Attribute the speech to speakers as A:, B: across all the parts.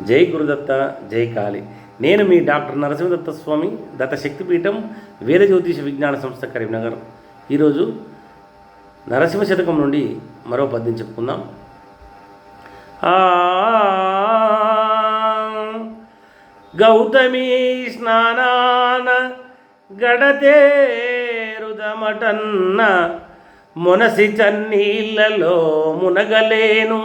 A: జై గురుదత్త జై కాళి. నేను మీ డాక్టర్ నరసింహదత్త స్వామి దత్త శక్తిపీఠం వేద జ్యోతిష విజ్ఞాన సంస్థ కరీంనగర్. ఈరోజు నరసింహ శతకం నుండి మరో పద్యం చెప్పుకుందాం. ఆ గౌతమి స్నానాన గడతేరుదమటన్న మునసి చన్నీళ్ళలో మునగలేను.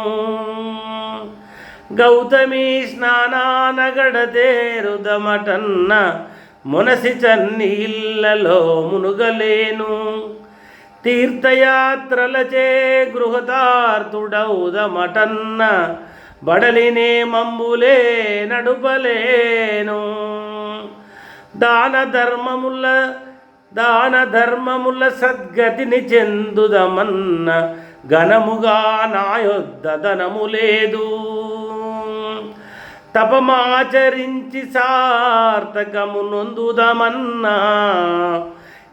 A: గౌతమి స్నానాన గడతేరుదమటన్న మునసి చన్నీళ్ళలో మునుగలేను. తీర్థయాత్రలచే గృహతార్థుడౌదమటన్న బడలినే మంబులే నడుపలేను. దాన ధర్మముల దాన ధర్మముల సద్గతిని చెందుదమన్న ఘనముగా నాయొద్ద ధనము లేదు. తపమాచరించి సార్థకము నొందుదమన్నా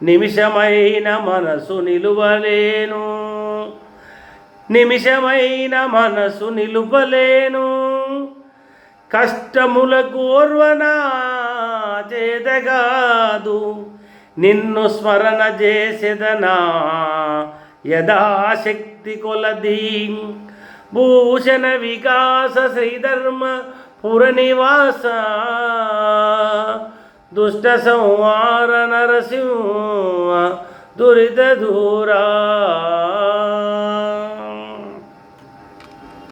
A: నిమిషమైన మనసు నిలువలేను. నిమిషమైన మనసు నిలుపలేను కష్టముల కోర్వనా చేదగాదు నిన్ను స్మరణ చేసేదనా యథాశక్తి కొలది. భూషణ వికాస శ్రీధర్మ ಪುರನಿವಾಸ. ದುಷ್ಟ ಸಂಹಾರ ನರಸಿಂಹ ದುರಿತ ದೂರ.